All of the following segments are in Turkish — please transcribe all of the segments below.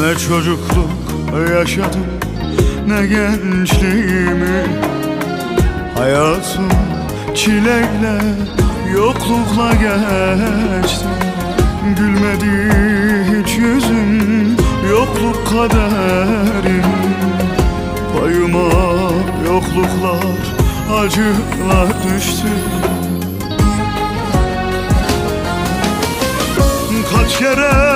Ne çocukluk yaşadım ne gençliğimi. Hayatım çileyle yoklukla geçti. Gülmedi hiç yüzüm yokluk kaderim. Payıma yokluklar acılar düştü. Kaç kere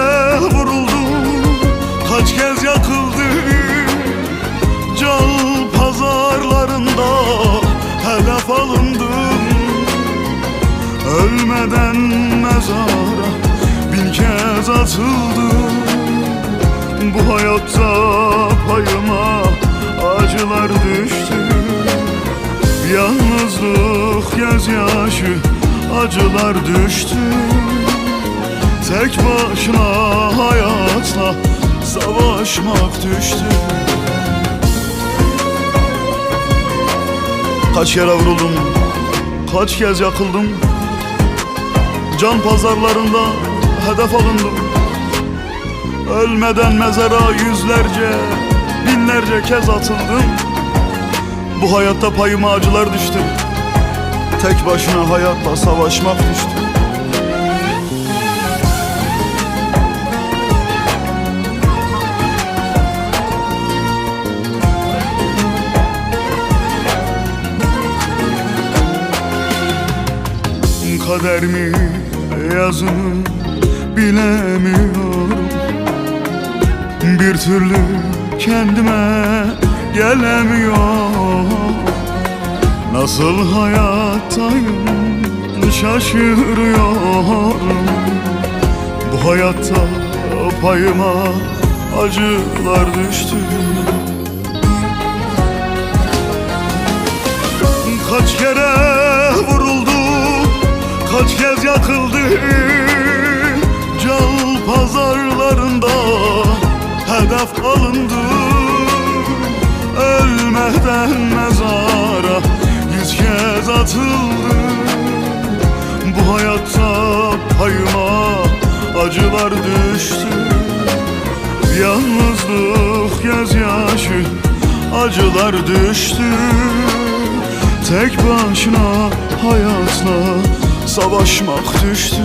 Ölmeden mezara bin kez atıldım. Bu hayatta payıma acılar düştü. Yalnızlık gözyaşı acılar düştü. Tek başına hayatla savaşmak düştü. Kaç kere vuruldum, kaç kez yakıldım Can pazarlarında hedef alındım. Ölmeden mezara yüzlerce, binlerce kez atıldım. Bu hayatta payıma acılar düştü. Tek başına hayatla savaşmak düştü. Kader mi yazımı bilemiyorum. Bir türlü kendime gelemiyorum. Nasıl hayattayım şaşırıyorum. Bu hayatta payıma acılar düştü. Kaç kere yakıldı Can pazarlarında hedef alındı. Ölmeden mezara yüz kez atıldı. Bu hayatta payıma acılar düştü. Yalnızlık gözyaşı acılar düştü. Tek başına hayatla savaşmak düştü